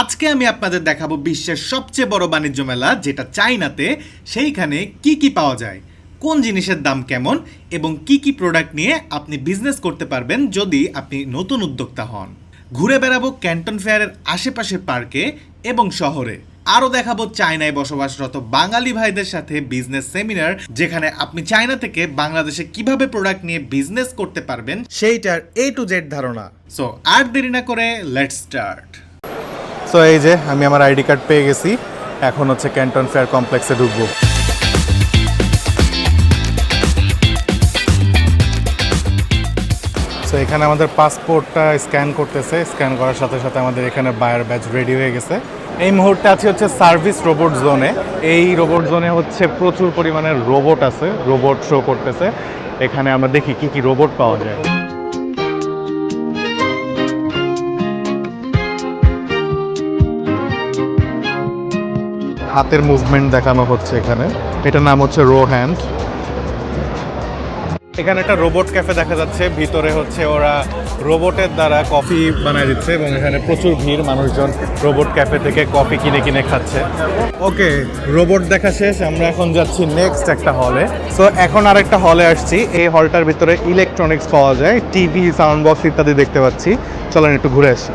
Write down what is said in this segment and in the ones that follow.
আজকে আমি আপনাদের দেখাবো বিশ্বের সবচেয়ে বড় বাণিজ্য মেলা, যেটা চাইনাতে, সেইখানে কি কি পাওয়া যায়, কোন জিনিসের দাম কেমন, এবং কি কি প্রোডাক্ট নিয়ে আপনি বিজনেস করতে পারবেন যদি আপনি নতুন উদ্যোক্তা হন। ঘুরে বেড়াবো ক্যান্টন ফেয়ারের আশেপাশের পার্কে এবং শহরে। আরও দেখাবো চায়নায় বসবাসরত বাঙালি ভাইদের সাথে বিজনেস সেমিনার যেখানে আপনি চায়না থেকে বাংলাদেশে কীভাবে প্রোডাক্ট নিয়ে বিজনেস করতে পারবেন, সেইটার এ টু জেড ধারণা। সো আর দেরি না করে লেটস স্টার্ট সো এই যে আমি আমার আইডি কার্ড পেয়ে গেছি। এখন হচ্ছে ক্যান্টন ফেয়ার কমপ্লেক্সে ঢুকবো। সো এখানে আমাদের পাসপোর্টটা স্ক্যান করতেছে। স্ক্যান করার সাথে সাথে আমাদের এখানে বায়ার ব্যাচ রেডি হয়ে গেছে। এই মুহূর্তে আছি হচ্ছে সার্ভিস রোবট জোনে এই রোবট জোনে হচ্ছে প্রচুর পরিমাণে রোবট আছে। রোবট শো করতেছে। এখানে আমরা দেখি কি কি রোবট পাওয়া যায়। হাতের মুভমেন্ট দেখানো হচ্ছে এখানে। এটার নাম হচ্ছে রো হ্যান্ড এখানে একটা রোবট ক্যাফে দেখা যাচ্ছে। ভিতরে হচ্ছে ওরা রোবটের দ্বারা কফি বানায় দিচ্ছে এবং এখানে প্রচুর ভিড়, মানুষজন রোবট ক্যাফে থেকে কফি কিনে কিনে খাচ্ছে। ওকে রোবট দেখা শেষ। আমরা এখন যাচ্ছি নেক্সট একটা হলে সো এখন আর একটা হলে আসছি। এই হলটার ভিতরে ইলেকট্রনিক্স পাওয়া যায়। টিভি সাউন্ড বক্স ইত্যাদি দেখতে পাচ্ছি। চলেন একটু ঘুরে আসি।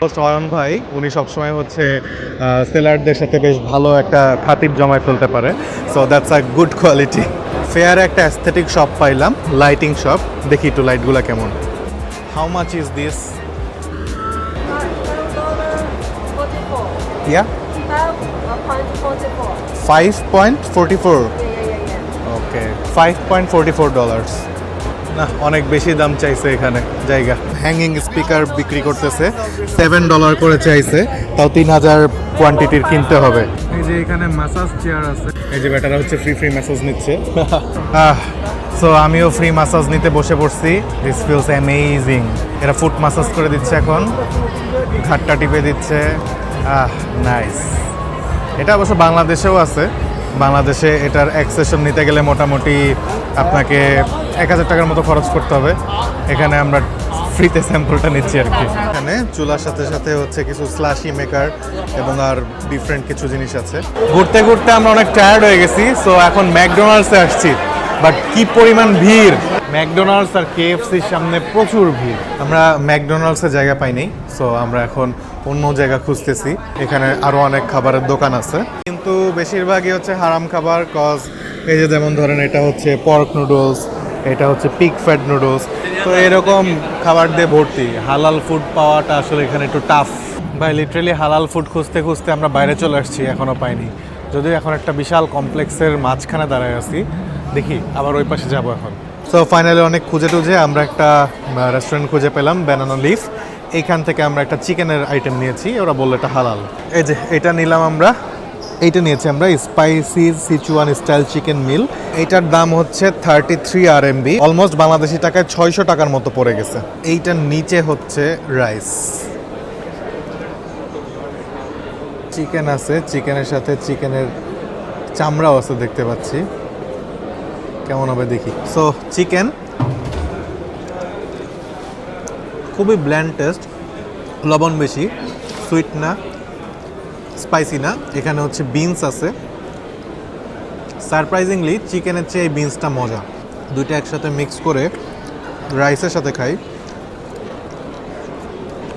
অয়ন ভাই উনি সবসময় হচ্ছে সেলারদের সাথে বেশ ভালো একটা খাতির জমায় ফেলতে পারে। So that's a good quality fair একটা অ্যাস্থেটিক শপ পাইলাম লাইটিং শপ দেখি একটু লাইটগুলো কেমন। How much is this yeah five point forty four okay five point forty four dollars না অনেক বেশি দাম চাইছে এখানে জায়গা। হ্যাঙ্গিং স্পিকার বিক্রি করতেছে সেভেন ডলার করে চাইছে তাও তিন হাজার কোয়ান্টিটির কিনতে হবে। এই যে এখানে ম্যাসাজ চেয়ার আছে। এই যে বেটারা হচ্ছে ফ্রি ফ্রি ম্যাসাজ নিচ্ছে। সো আমিও ফ্রি ম্যাসাজ নিতে বসে পড়ছি। দিস ফিলস অ্যামেজিং এরা ফুট ম্যাসাজ করে দিচ্ছে এখন। ঘাটটা টিপে দিচ্ছে। আহ নাইস এটা অবশ্য বাংলাদেশেও আছে। বাংলাদেশে এটার এক সেশন নিতে গেলে মোটামুটি আপনাকে এক হাজার টাকার মতো খরচ করতে হবে। এখানে আমরা ফ্রিতে স্যাম্পলটা নিচ্ছি আর কি। এখানে চুলার সাথে সাথে হচ্ছে কিছু স্লাশি মেকার এবং আর ডিফারেন্ট কিছু জিনিস আছে। ঘুরতে ঘুরতে আমরা অনেক টায়ার্ড হয়ে গেছি সো এখন ম্যাকডোনাল্ডসে আসছি। বাট কি পরিমাণ ভিড়! ম্যাকডোনাল্ডস আর কেএফসির সামনে প্রচুর ভিড়। আমরা ম্যাকডোনাল্ডসে জায়গা পাইনি সো আমরা এখন অন্য জায়গা খুঁজতেছি। এখানে আরও অনেক খাবারের দোকান আছে। কিন্তু বেশিরভাগই হচ্ছে হারাম খাবার কজ এই যে যেমন ধরেন এটা হচ্ছে পর্ক নুডলস এটা হচ্ছে পিক ফ্যাট নুডলস তো এরকম খাবার দিয়ে ভর্তি। হালাল ফুড পাওয়াটা আসলে এখানে একটু টাফ ভাই লিটারেলি হালাল ফুড খুঁজতে খুঁজতে আমরা বাইরে চলে আসছি এখনও পাইনি। যদিও এখন একটা বিশাল কমপ্লেক্সের মাঝখানে দাঁড়ায় আছি। দেখি, আবার ওই পাশে যাব এখন। সো ফাইনালি অনেক খুঁজে টুজে আমরা একটা রেস্টুরেন্ট খুঁজে পেলাম ব্যানানা লিফ এইখান থেকে আমরা একটা চিকেনের আইটেম নিয়েছি, ওরা বলল এটা হালাল। এই যে, এটা নিলাম আমরা। এইটা নিয়েছি আমরা spicy Sichuan style chicken meal এইটার দাম হচ্ছে thirty three R MB almost Bangladeshi টাকায় ছয়শো টাকার মতো পড়ে গেছে। এইটার নিচে হচ্ছে রাইস চিকেন আছে চিকেনের সাথে চিকেনের চামড়াও আছে দেখতে পাচ্ছি। কেমন হবে দেখি। সো চিকেন খুবই ব্ল্যান্ড টেস্ট লবণ বেশি সুইট না স্পাইসি না। এখানে হচ্ছে বিনস আছে। সারপ্রাইজিংলি চিকেনের চেয়ে এই বিনসটা মজা। দুইটা একসাথে মিক্স করে রাইসের সাথে খাই।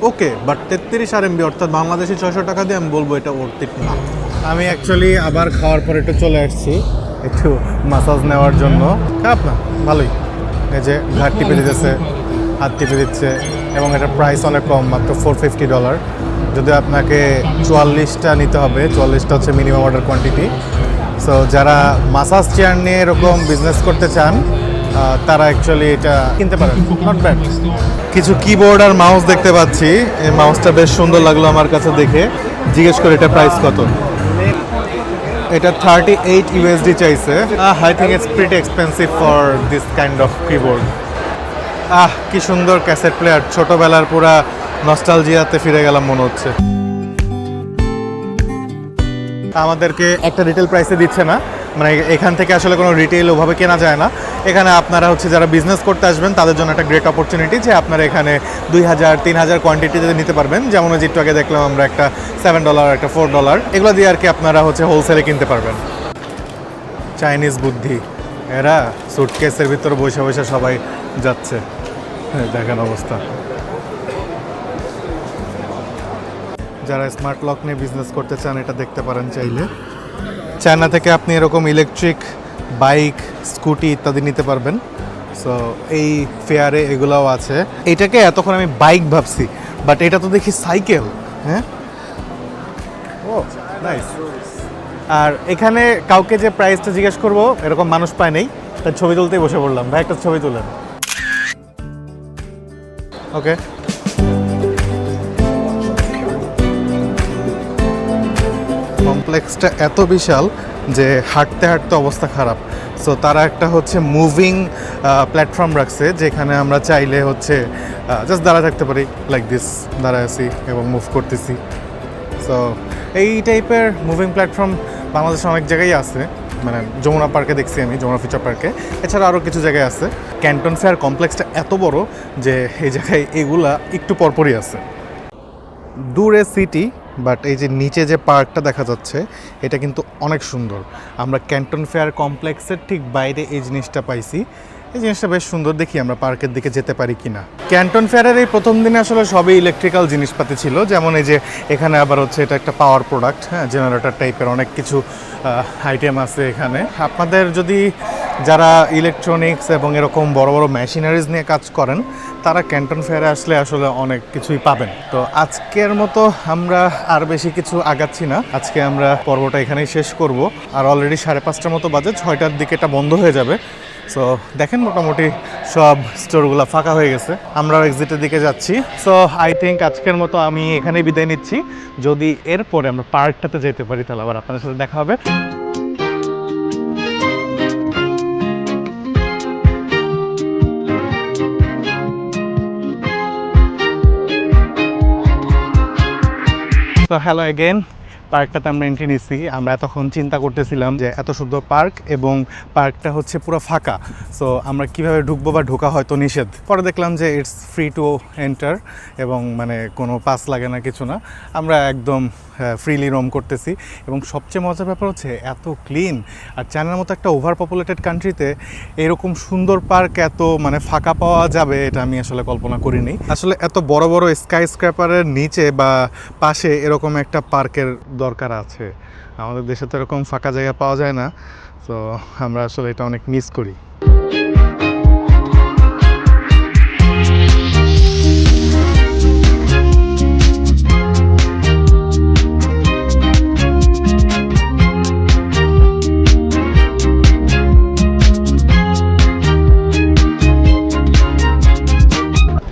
ওকে বাট তেত্রিশ আর এমবি অর্থাৎ বাংলাদেশি ছয়শো টাকা দিয়ে আমি বলব এটা অর্থিক না। আমি অ্যাকচুয়ালি আবার খাওয়ার পর একটু চলে আসছি, একটু মাসাজ নেওয়ার জন্য। খারাপ না, ভালোই। এই যে ঘাট টিপে দিতেছে হাত টিপে দিচ্ছে। এবং এটার প্রাইস অনেক কম, মাত্র ফোর ফিফটি ডলার যদি আপনাকে চুয়াল্লিশটা নিতে হবে, চুয়াল্লিশটা হচ্ছে মিনিমাম অর্ডার কোয়ান্টিটি সো যারা মাসাজ চেয়ার নিয়ে এরকম বিজনেস করতে চান তারা অ্যাকচুয়ালি এটা কিনতে পারেন। নট ব্যাড কিছু কিবোর্ড আর মাউস দেখতে পাচ্ছি। এই মাউসটা বেশ সুন্দর লাগল আমার কাছে দেখে। জিজ্ঞেস করে, এটা প্রাইস কত? এটা থার্টি এইট ইউএসডি চাইছে। I think it's pretty expensive for this kind of keyboard ah, কি সুন্দর ক্যাসেট প্লেয়ার ছোটবেলার পুরা নস্টালজিয়াতে ফিরে গেলাম মনে হচ্ছে। আমাদেরকে একটা রিটেল প্রাইসে দিচ্ছে না। মানে এখান থেকে আসলে কোনো রিটেল ওভাবে কেনা যায় না। এখানে আপনারা হচ্ছে যারা বিজনেস করতে আসবেন, তাদের জন্য একটা গ্রেট অপরচুনিটি যে আপনারা এখানে দুই হাজার, তিন হাজার কোয়ান্টিটিতে নিতে পারবেন। যেমন ওই যে একটু আগে দেখলাম আমরা একটা সেভেন ডলার একটা ফোর ডলার এগুলো দিয়ে আর কি আপনারা হচ্ছে হোলসেলে কিনতে পারবেন। চাইনিজ বুদ্ধি। এরা সুটকেসের ভিতরে বসে বসে সবাই যাচ্ছে। দেখেন অবস্থা। যারা স্মার্ট লক নিয়ে বিজনেস করতে চান, এটা দেখতে পারেন চাইলে। চায়না থেকে আপনি এরকম ইলেকট্রিক বাইক স্কুটি ইত্যাদি নিতে পারবেন। সো এই ফেয়ারে এগুলাও আছে। এটাকে এতক্ষণ আমি বাইক ভাবছি বাট এটা তো দেখি সাইকেল হ্যাঁ? ও নাইস আর এখানে কাউকে যে প্রাইসটা জিজ্ঞেস করব, এরকম মানুষ পায় নেই, তার ছবি তুলতেই বসে পড়লাম। ভাই, একটা ছবি তুলেন। ওকে কমপ্লেক্সটা এত বিশাল যে হাঁটতে হাঁটতে অবস্থা খারাপ। সো তারা একটা হচ্ছে মুভিং প্ল্যাটফর্ম রাখছে, যেখানে আমরা চাইলে হচ্ছে জাস্ট দাঁড়া থাকতে পারি লাইক দিস দাঁড়ায় আছি এবং মুভ করতেছি। সো এই টাইপের মুভিং প্ল্যাটফর্ম বাংলাদেশে অনেক জায়গায় আছে। মানে যমুনা পার্কে দেখছি আমি, যমুনা ফিচার পার্কে এছাড়া আরও কিছু জায়গায় আছে। ক্যান্টন ফেয়ার কমপ্লেক্সটা এত বড় যে এই জায়গায় এগুলা একটু পরপরই আছে। দূরে সিটি বাট এই যে নিচে যে পার্কটা দেখা যাচ্ছে, এটা কিন্তু অনেক সুন্দর। আমরা ক্যান্টন ফেয়ার কমপ্লেক্সের ঠিক বাইরে এই জিনিসটা পাইছি। এই জিনিসটা বেশ সুন্দর দেখি আমরা পার্কের দিকে যেতে পারি কিনা। ক্যান্টন ফেয়ারের এই প্রথম দিনে আসলে সবই ইলেকট্রিক্যাল জিনিসপাতি ছিল, যেমন এই যে এখানে আবার হচ্ছে এটা একটা পাওয়ার প্রোডাক্ট হ্যাঁ জেনারেটর টাইপের অনেক কিছু আইটেম আছে এখানে। আপনাদের যদি যারা ইলেকট্রনিক্স এবং এরকম বড় বড় মেশিনারিজ নিয়ে কাজ করেন, তারা ক্যান্টন ফেয়ারে আসলে আসলে অনেক কিছুই পাবেন। তো আজকের মতো আমরা আর বেশি কিছু আগাচ্ছি না। আজকে আমরা পর্বটা এখানেই শেষ করব। আর অলরেডি সাড়ে পাঁচটার মতো বাজে, ছয়টার দিকে এটা বন্ধ হয়ে যাবে। সো দেখেন মোটামুটি সব স্টোরগুলো ফাঁকা হয়ে গেছে। আমরাও এক্সিটের দিকে যাচ্ছি। সো আই থিঙ্ক আজকের মতো আমি এখানে বিদায় নিচ্ছি। যদি এরপরে আমরা পার্কটাতে যেতে পারি, তাহলে আবার আপনাদের সাথে দেখা হবে। হ্যালো এগেন পার্কটাতে আমরা এন্ট্রি নিচ্ছি আমরা এতক্ষণ চিন্তা করতেছিলাম যে এত সুন্দর পার্ক এবং পার্কটা হচ্ছে পুরো ফাঁকা। সো আমরা কীভাবে ঢুকবো বা ঢোকা হয়তো নিষেধ। পরে দেখলাম যে ইটস ফ্রি টু এন্টার এবং মানে কোনো পাস লাগে না কিছু না। আমরা একদম ফ্রিলি রোম করতেছি। এবং সবচেয়ে মজার ব্যাপার হচ্ছে এত ক্লিন আর চায়নার মতো একটা ওভার পপুলেটেড কান্ট্রিতে এরকম সুন্দর পার্ক এত মানে ফাঁকা পাওয়া যাবে এটা আমি আসলে কল্পনা করিনি। আসলে এত বড় বড় স্কাই স্ক্র্যাপারের নিচে বা পাশে এরকম একটা পার্কের দরকার আছে। আমাদের দেশে তো এরকম ফাঁকা জায়গা পাওয়া যায় না। তো আমরা আসলে এটা অনেক মিস করি।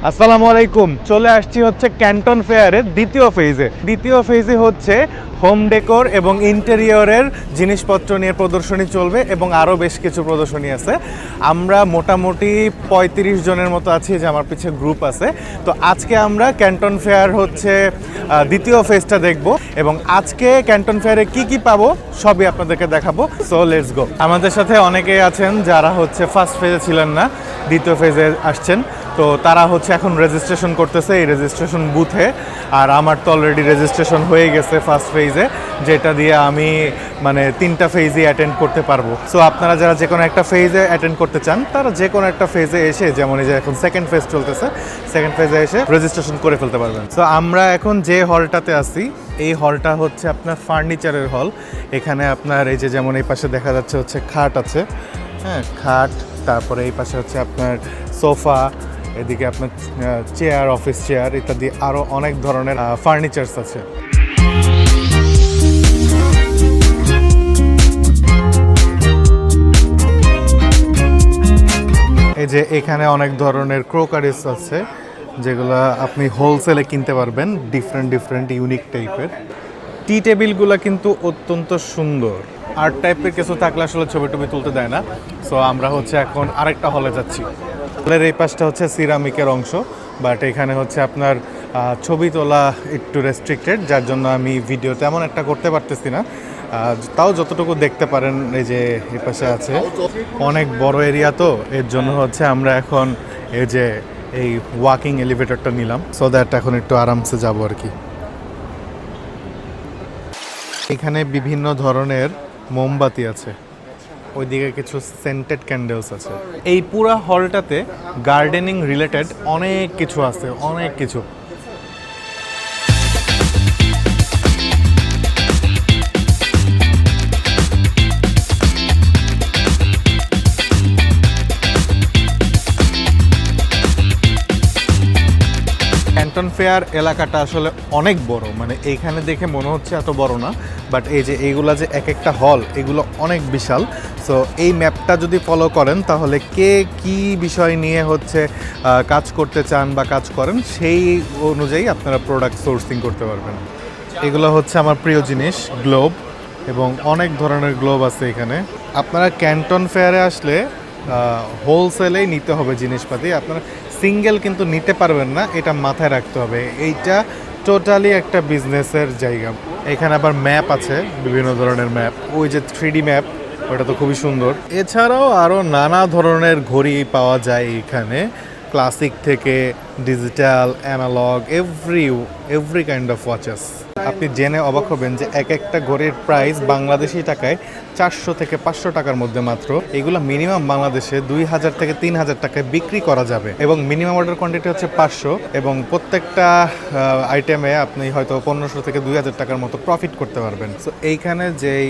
আসসালামু আলাইকুম। চলে আসছি হচ্ছে ক্যান্টন ফেয়ারের দ্বিতীয় ফেজে দ্বিতীয় ফেজে হচ্ছে হোম ডেকোর এবং ইন্টেরিয়রের জিনিসপত্র নিয়ে প্রদর্শনী চলবে এবং আরও বেশ কিছু প্রদর্শনী আছে। আমরা মোটামুটি পঁয়ত্রিশ জনের মতো আছি যে আমার পিছিয়ে গ্রুপ আছে। তো আজকে আমরা ক্যান্টন ফেয়ার হচ্ছে দ্বিতীয় ফেজটা দেখব এবং আজকে ক্যান্টন ফেয়ারে কি কি পাবো সবই আপনাদেরকে দেখাবো। সো লেটস গো আমাদের সাথে অনেকেই আছেন যারা হচ্ছে ফার্স্ট ফেজে ছিলেন না, দ্বিতীয় ফেজে আসছেন। তো তারা হচ্ছে এখন রেজিস্ট্রেশন করতেছে এই রেজিস্ট্রেশন বুথে আর আমার তো অলরেডি রেজিস্ট্রেশন হয়ে গেছে ফার্স্ট ফেজে যেটা দিয়ে আমি মানে তিনটা ফেজই অ্যাটেন্ড করতে পারব। সো আপনারা যারা যে কোনো একটা ফেজে অ্যাটেন্ড করতে চান, তারা যে কোনো একটা ফেজে এসে, যেমন এই যে এখন সেকেন্ড ফেজ চলতেছে সেকেন্ড ফেজে এসে রেজিস্ট্রেশন করে ফেলতে পারবেন। সো আমরা এখন যে হলটাতে আছি, এই হলটা হচ্ছে আপনার ফার্নিচারের হল এখানে আপনার এই যে যেমন এই পাশে দেখা যাচ্ছে হচ্ছে খাট আছে। হ্যাঁ খাট, তারপরে এই পাশে হচ্ছে আপনার সোফা এদিকে আপনার চেয়ার অফিস চেয়ার ইত্যাদি আরও অনেক ধরনের ফার্নিচার্স আছে। এই যে এখানে অনেক ধরনের ক্রোকারিস আছে, যেগুলো আপনি হোলসেলে কিনতে পারবেন ডিফারেন্ট ডিফারেন্ট ইউনিক টাইপের টি টেবিলগুলো কিন্তু অত্যন্ত সুন্দর। আর্ট টাইপের কিছু থাকলে আসলে ছবি টবি তুলতে দেয় না। সো আমরা হচ্ছে এখন আরেকটা হলে যাচ্ছি। হলের এই পাশটা হচ্ছে সিরামিকের অংশ বাট এখানে হচ্ছে আপনার ছবি তোলা একটু রেস্ট্রিক্টেড যার জন্য আমি ভিডিও তেমন একটা করতে পারতেছি না। তাও যতটুকু দেখতে পারেন, এই যে এই পাশে আছে। অনেক বড় এরিয়া তো, এর জন্য হচ্ছে আমরা এখন এই যে এই ওয়াকিং এলিভেটরটা নিলাম সো দ্যাট এখন একটু আরামসে যাব আর কি। এখানে বিভিন্ন ধরনের মোমবাতি আছে। ওইদিকে কিছু সেন্টেড ক্যান্ডেলস আছে। এই পুরা হলটাতে গার্ডেনিং রিলেটেড অনেক কিছু আছে, অনেক কিছু। ফেয়ার এলাকাটা আসলে অনেক বড়। মানে এইখানে দেখে মনে হচ্ছে এত বড় না বাট এই যে এইগুলা যে এক একটা হল এগুলো অনেক বিশাল। সো এই ম্যাপটা যদি ফলো করেন, তাহলে কে কি বিষয় নিয়ে হচ্ছে কাজ করতে চান বা কাজ করেন, সেই অনুযায়ী আপনারা প্রোডাক্ট সোর্সিং করতে পারবেন। এগুলো হচ্ছে আমার প্রিয় জিনিস গ্লোব এবং অনেক ধরনের গ্লোব আছে এখানে। আপনারা ক্যান্টন ফেয়ারে আসলে হোলসেলেই নিতে হবে জিনিসপাতি। আপনারা সিঙ্গেল কিন্তু নিতে পারবেন না, এটা মাথায় রাখতে হবে। এইটা টোটালি একটা বিজনেসের জায়গা। এখানে আবার ম্যাপ আছে, বিভিন্ন ধরনের ম্যাপ। ওই যে থ্রি ম্যাপ, ওটা তো খুবই সুন্দর। এছাড়াও আরও নানা ধরনের ঘড়ি পাওয়া যায় এখানে। ক্লাসিক থেকে digital, analogue, every every kind of watches. আপনি জেনে অবাক হবেন যে এক একটা ঘড়ির প্রাইস বাংলাদেশি টাকায় চারশো থেকে পাঁচশো টাকার মধ্যে মাত্র। এগুলো মিনিমাম বাংলাদেশে দুই হাজার থেকে তিন হাজার টাকায় বিক্রি করা যাবে। এবং মিনিমাম অর্ডার কোয়ান্টিটি হচ্ছে পাঁচশো এবং প্রত্যেকটা আইটেমে আপনি হয়তো পনেরোশো থেকে দুই হাজার টাকার মতো প্রফিট করতে পারবেন। সো এইখানে যেই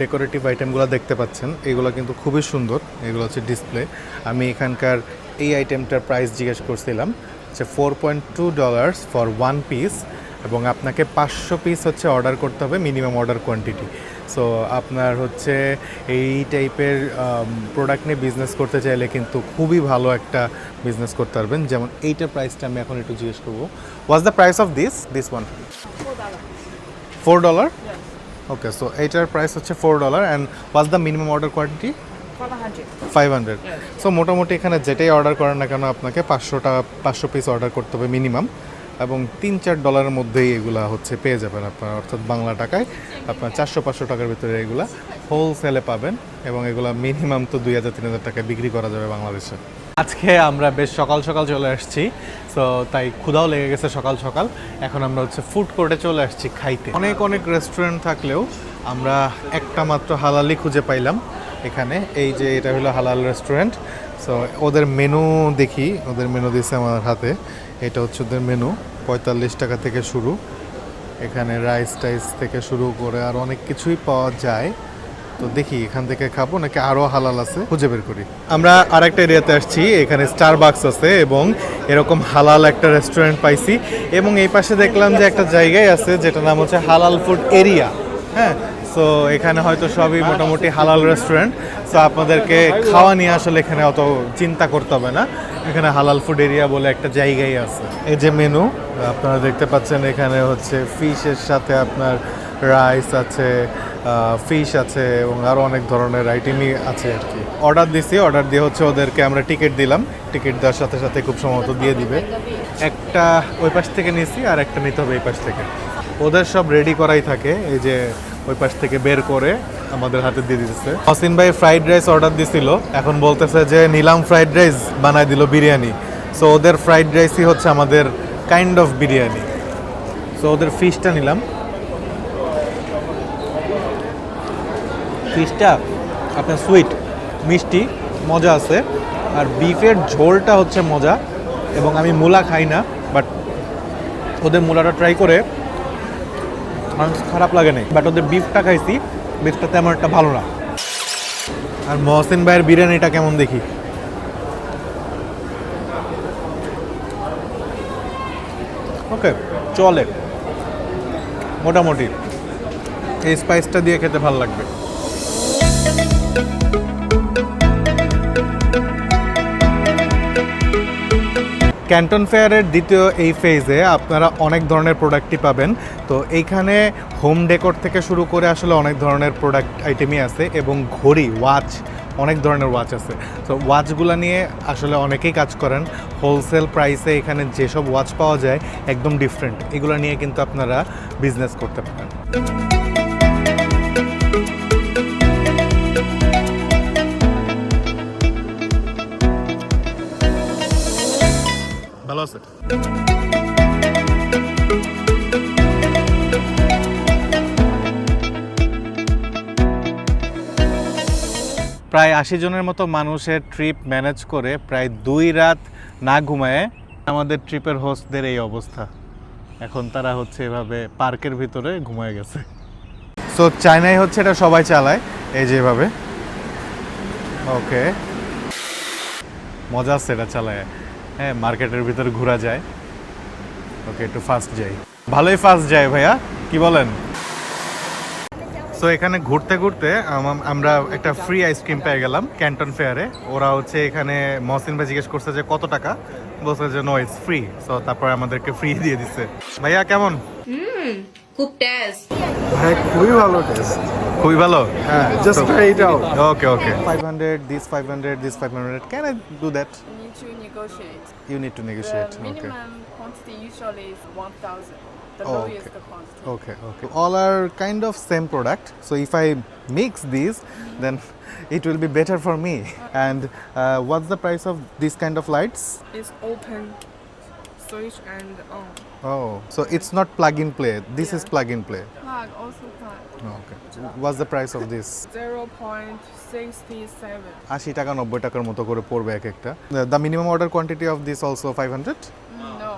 ডেকোরেটিভ আইটেমগুলো দেখতে পাচ্ছেন, এগুলো কিন্তু খুবই সুন্দর। এগুলো হচ্ছে ডিসপ্লে আমি এখানকার এই আইটেমটার প্রাইস জিজ্ঞেস করছিলাম যে four point two dollars for one piece এবং আপনাকে পাঁচশো পিস হচ্ছে অর্ডার করতে হবে মিনিমাম অর্ডার কোয়ান্টিটি সো আপনার হচ্ছে এই টাইপের প্রোডাক্ট নিয়ে বিজনেস করতে চাইলে কিন্তু খুবই ভালো একটা বিজনেস করতে পারবেন। যেমন এইটার প্রাইসটা আমি এখন একটু জিজ্ঞেস করব। Was the price of this this one four dollar okay so এইটার প্রাইস হচ্ছে four dollar and was the minimum order quantity five hundred so মোটামুটি এখানে যেটাই অর্ডার করেন না কেন আপনাকে পাঁচশোটা পাঁচশো পিস অর্ডার করতে হবে মিনিমাম এবং তিন চার ডলারের মধ্যেই এগুলা হচ্ছে পেয়ে যাবেন আপনার। অর্থাৎ বাংলা টাকায় আপনার চারশো পাঁচশো টাকার ভিতরে এগুলা হোলসেলে পাবেন এবং এগুলা মিনিমাম তো দুই হাজার, তিন হাজার টাকায় বিক্রি করা যাবে বাংলাদেশে। আজকে আমরা বেশ সকাল সকাল চলে আসছি, তো তাই ক্ষুধাও লেগে গেছে সকাল সকাল। এখন আমরা হচ্ছে ফুড কোর্টে চলে আসছি খাইতে। অনেক অনেক রেস্টুরেন্ট থাকলেও আমরা একটা মাত্র হালালি খুঁজে পাইলাম এখানে। এই যে এটা হলো হালাল রেস্টুরেন্ট সো ওদের মেনু দেখি, ওদের মেনু দিয়েছে আমার হাতে। এটা হচ্ছে ওদের মেনু পঁয়তাল্লিশ টাকা থেকে শুরু। এখানে রাইস টাইস থেকে শুরু করে আর অনেক কিছুই পাওয়া যায়। তো দেখি এখান থেকে খাব নাকি আরও হালাল আছে, খুঁজে বের করি। আমরা আর একটা এরিয়াতে আসছি, এখানে স্টার বাক্স আছে এবং এরকম হালাল একটা রেস্টুরেন্ট পাইছি এবং এই পাশে দেখলাম যে একটা জায়গায় আছে যেটা নাম হচ্ছে হালাল ফুড এরিয়া হ্যাঁ সো এখানে হয়তো সবই মোটামুটি হালাল রেস্টুরেন্ট সো আপনাদেরকে খাওয়া নিয়ে আসলে এখানে অত চিন্তা করতে হবে না। এখানে হালাল ফুড এরিয়া বলে একটা জায়গাই আছে। এই যে মেনু আপনারা দেখতে পাচ্ছেন এখানে হচ্ছে ফিশের সাথে আপনার রাইস আছে ফিশ আছে এবং আরও অনেক ধরনের আইটেমই আছে আর কি। অর্ডার দিছি অর্ডার দিয়ে হচ্ছে ওদেরকে আমরা টিকিট দিলাম। টিকিট দেওয়ার সাথে সাথে খুব সম্ভবত দিয়ে দিবে। একটা ওই পাশ থেকে নিছি আর একটা নিতে হবে এই পাশ থেকে। ওদের সব রেডি করাই থাকে। এই যে ওই পাশ থেকে বের করে আমাদের হাতে দিয়ে দিতেছে। হসিন ভাই ফ্রাইড রাইস অর্ডার দিছিল। এখন বলতেছে যে নিলাম ফ্রাইড রাইস বানাই দিল বিরিয়ানি। সো ওদের ফ্রাইড রাইসই হচ্ছে আমাদের কাইন্ড অফ বিরিয়ানি। সো ওদের ফিশটা নিলাম। ফিশটা, আপনার সুইট মিষ্টি, মজা আছে। আর বিফের ঝোলটা হচ্ছে মজা। এবং আমি মূলা খাই না বাট ওদের মূলাটা ট্রাই করে কাছে খারাপ লাগে নাই বাট ওদের বিফটা খাইছি বিফটা তেমন একটা ভালো না। আর মহসিন ভাইয়ের বিরিয়ানিটা কেমন দেখি? ওকে, চলে। মোটামুটি। এই স্পাইসটা দিয়ে খেতে ভালো লাগবে। ক্যান্টন ফেয়ারের দ্বিতীয় এই ফেজে আপনারা অনেক ধরনের প্রোডাক্টই পাবেন। তো এইখানে হোম ডেকোর থেকে শুরু করে আসলে অনেক ধরনের প্রোডাক্ট আইটেমই আছে এবং ঘড়ি ওয়াচ অনেক ধরনের ওয়াচ আছে। তো ওয়াচগুলো নিয়ে আসলে অনেকেই কাজ করেন। হোলসেল প্রাইসে এখানে যেসব ওয়াচ পাওয়া যায়, একদম ডিফারেন্ট এগুলো নিয়ে কিন্তু আপনারা বিজনেস করতে পারেন। আছে প্রায় আশি জনের মতো মানুষের ট্রিপ ম্যানেজ করে প্রায় দুই রাত না ঘুমায় আমাদের ট্রিপের হোস্টদের এই অবস্থা। এখন তারা হচ্ছে এভাবে পার্কের ভিতরে ঘুমায় গেছে। সো চায়নায় হচ্ছে এটা সবাই চালায়, এই যেভাবে ওকে মজা আছে এটা চালায়। হ্যাঁ মার্কেটের ভিতরে ঘোরা যায়। ওকে, একটু ফাস্ট যাই। ভালোই ফাস্ট যায় ভাইয়া, কি বলেন? সো এখানে ঘুরতে ঘুরতে আম- আমরা একটা ফ্রি আইসক্রিম পেয়ে গেলাম ক্যান্টন ফেয়ারে ওরা হচ্ছে এখানে মহসিন ভাই জিজ্ঞেস করছে যে, কত টাকা? বলছে যে নো ইটস ফ্রি সো তারপরে আমাদেরকে ফ্রি দিয়ে দিচ্ছে। ভাইয়া, কেমন? খুব টেস্ট হ্যাঁ খুবই ভালো টেস্ট খুবই ভালো হ্যাঁ just try it out okay okay five hundred this five hundred this five hundred can I do that need to negotiate. You need to The negotiate okay minimum quantity usually is 1,000. The Oh, lowest okay. the quantity. Okay, okay. All are kind of same product. So if I mix these, then it will be better for me. And uh, what's the price of this kind of lights? It's open switch and on. Oh, so it's not plug in play. This yeah. is plug in play. Plug also plug. Oh, okay. What's the price of this? 0.67. আশি টাকা নব্বই টাকার মতো করে পড়বে এক একটা the minimum order quantity of this also five hundred No, uh,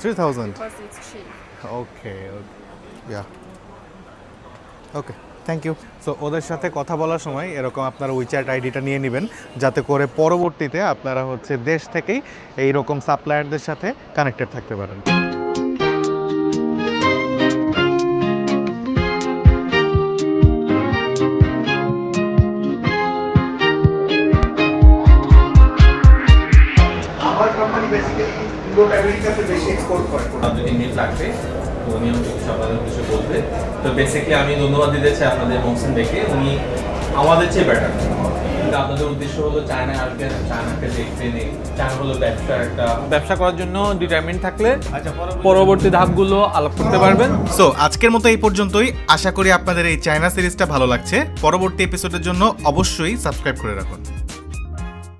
3,000 because it's cheap. Okay yeah okay thank you so ওদের সাথে কথা বলার সময় এরকম আপনারা উইচ্যাট আইডিটা নিয়ে নেবেন যাতে করে পরবর্তীতে আপনারা হচ্ছে দেশ থেকেই এই রকম সাপ্লায়ারদের সাথে কানেক্টেড থাকতে পারেন। আমার কোম্পানি বেসিক্যালি ইন্ডো বেশি এক্সপোর্ট করে। যদি মিল লাগবে তো উনি আমাকে কিছু আপনাদের কিছু বলবে। তো বেসিক্যালি আমি ধন্যবাদ দিতে চাই আপনাদের মহসিন দেখে উনি আমাদের চেয়ে বেটার কিন্তু আপনাদের উদ্দেশ্য হলো চায়নায় আসবেন চায়নাকে দেখবেন এই চায়না হলো ব্যবসার একটা ব্যবসা করার জন্য ডিটারমিন থাকলে পরবর্তী ধাপগুলো আলাপ করতে পারবেন। সো আজকের মতো এই পর্যন্তই। আশা করি আপনাদের এই চায়না সিরিজটা ভালো লাগছে। পরবর্তী এপিসোডের জন্য অবশ্যই সাবস্ক্রাইব করে রাখুন।